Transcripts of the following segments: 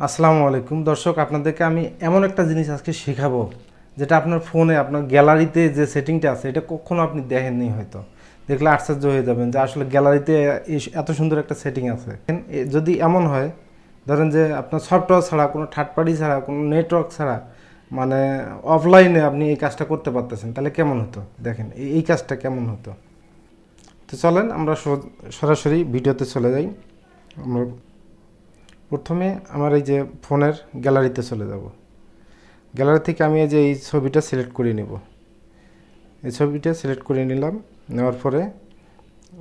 আসসালামু আলাইকুম। দর্শক, আপনাদেরকে আমি এমন একটা জিনিস আজকে শেখাবো, যেটা আপনার ফোনে, আপনার গ্যালারিতে যে সেটিংটা আছে, এটা কখনো আপনি দেখেননি হয়তো। দেখলে আশ্চর্য হয়ে যাবেন যে আসলে গ্যালারিতে এত সুন্দর একটা সেটিং আছে। যদি এমন হয়, ধরেন যে আপনার সফটওয়্যার ছাড়া, কোনো থার্ড পার্টি ছাড়া, কোনো নেটওয়ার্ক ছাড়া মানে অফলাইনে আপনি এই কাজটা করতে পারতেছেন, তাহলে কেমন হতো? দেখেন এই কাজটা কেমন হতো? তো চলেন, আমরা সরাসরি ভিডিওতে চলে যাই। আমরা প্রথমে আমার এই যে ফোনের গ্যালারিতে চলে যাব। গ্যালারি থেকে আমি এই যে এই ছবিটা সিলেক্ট করে নেব। এই ছবিটা সিলেক্ট করে নিলাম, নেওয়ার পরে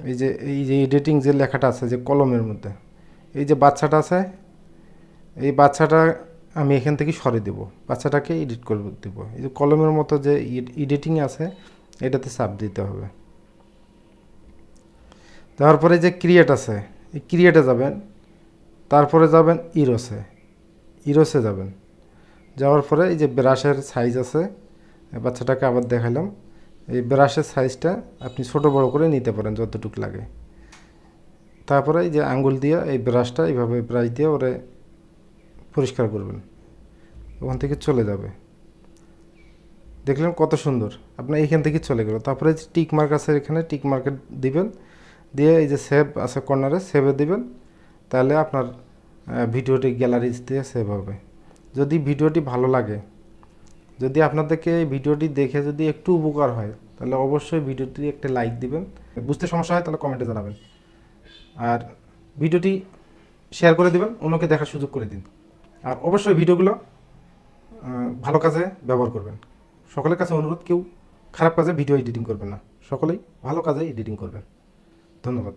এই যে এই যে এডিটিং যে লেখাটা আছে, যে কলমের মধ্যে, এই যে বাচ্চাটা আছে, এই বাচ্চাটা আমি এখান থেকে সরে দেব, বাচ্চাটাকে এডিট করে দেব। এই যে কলমের মতো যে এডিটিং আছে, এটাতে চাপ দিতে হবে। তারপরে যে ক্রিয়েট আছে, এই ক্রিয়েটে যাবেন। তারপরে যাবেন ইরোসে। ইরোসে যাবেন। যাওয়ার পরে এই যে ব্রাশের সাইজ আছে বাচ্চাটাকে আবার দেখালাম। এই ব্রাশের সাইজটা আপনি ছোট বড় করে নিতে পারেন যতটুকু লাগে। তারপরে এই যে আঙ্গুল দিয়ে এই ব্রাশটা এইভাবে ব্রাশ দিয়ে ওরে পরিষ্কার করবেন। ওখান থেকে চলে যাবে। দেখলেন কত সুন্দর। আপনার এইখান থেকে চলে গেল। তারপরে টিক মার্ক আছে এখানে টিক মার্কেট দিবেন। দিয়ে এই যে সেভ আছে কর্নারে সেভে দিবেন। তাহলে আপনার ভিডিওটি গ্যালারিজ দিয়ে সেভ হবে। যদি ভিডিওটি ভালো লাগে, যদি আপনাদেরকে ভিডিওটি দেখে যদি একটু উপকার হয়, তাহলে অবশ্যই ভিডিওটি একটা লাইক দিবেন। বুঝতে সমস্যা হয় তাহলে কমেন্টে জানাবেন। আর ভিডিওটি শেয়ার করে দিবেন, অন্যকে দেখার সুযোগ করে দিন। আর অবশ্যই ভিডিওগুলো ভালো কাজে ব্যবহার করবেন। সকলের কাছে অনুরোধ, কেউ খারাপ কাজে ভিডিও এডিটিং করবেন না। সকলেই ভালো কাজে এডিটিং করবেন। ধন্যবাদ।